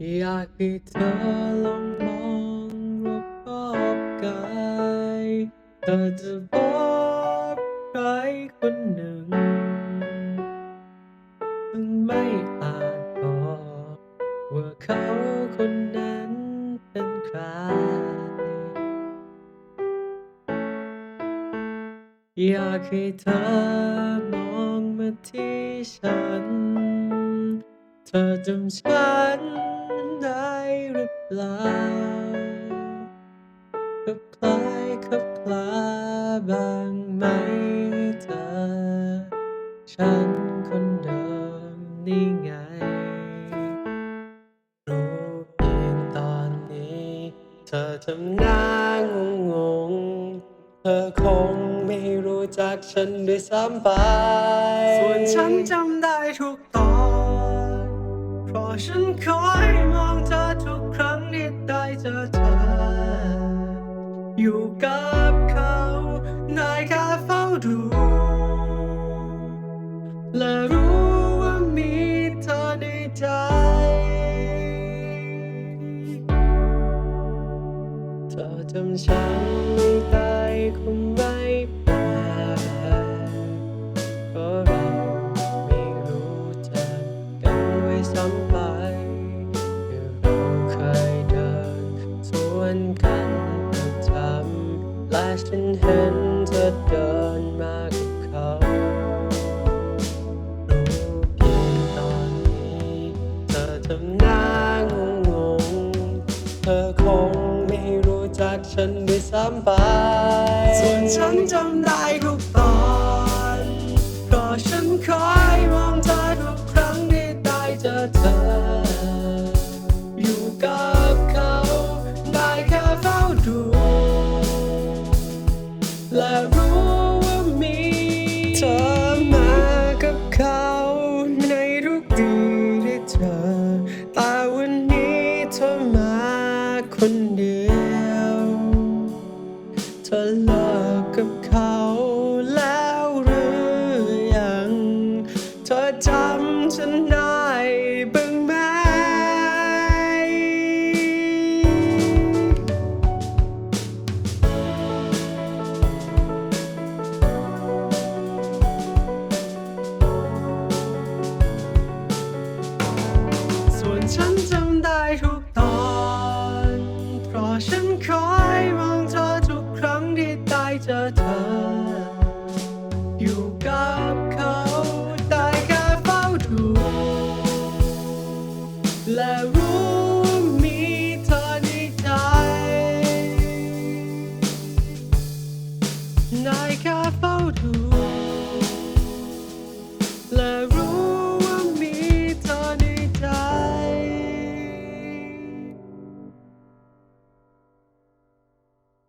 อยากให้เธอลองมองรอบๆกายเธอจะพบใครคนหนึ่ง ซึ่งไม่อาจบอกว่าเขาคนนั้นเป็นใคร อยากให้เธอมองมาที่ฉัน เธอจำฉัน ลาคลับคล้ายคับคลาบ้างไหมเธอ ฉันคนเดิมนี่ไงรู้เพียงตอนนี้ เธอทำหน้างงงๆเธอคงไม่รู้จักฉันด้วยซ้ำไป ส่วนฉันจำได้ทุกตอน เพราะฉันคอย เจอเธอ อยู่กับเขานายแค่เฝ้าดู และรู้ว่ามีเธอในใจเธอจำฉัน สวนกันประจำและฉันเห็นเธอเดินมากับเขารู้เพียงตอนนี้เธอทำหน้างงงเธอคงไม่รู้จักฉันด้วยซ้ำไปส่วนฉันจำได้ทุกตอนเพราะฉันคอยมองเธอทุกครั้งที่ได้เจอเธอ และรู้ว่ามีเธอมากับเขาในทุกทีที่เธอแต่วันนี้เธอมาคนเดียว ส่วนฉั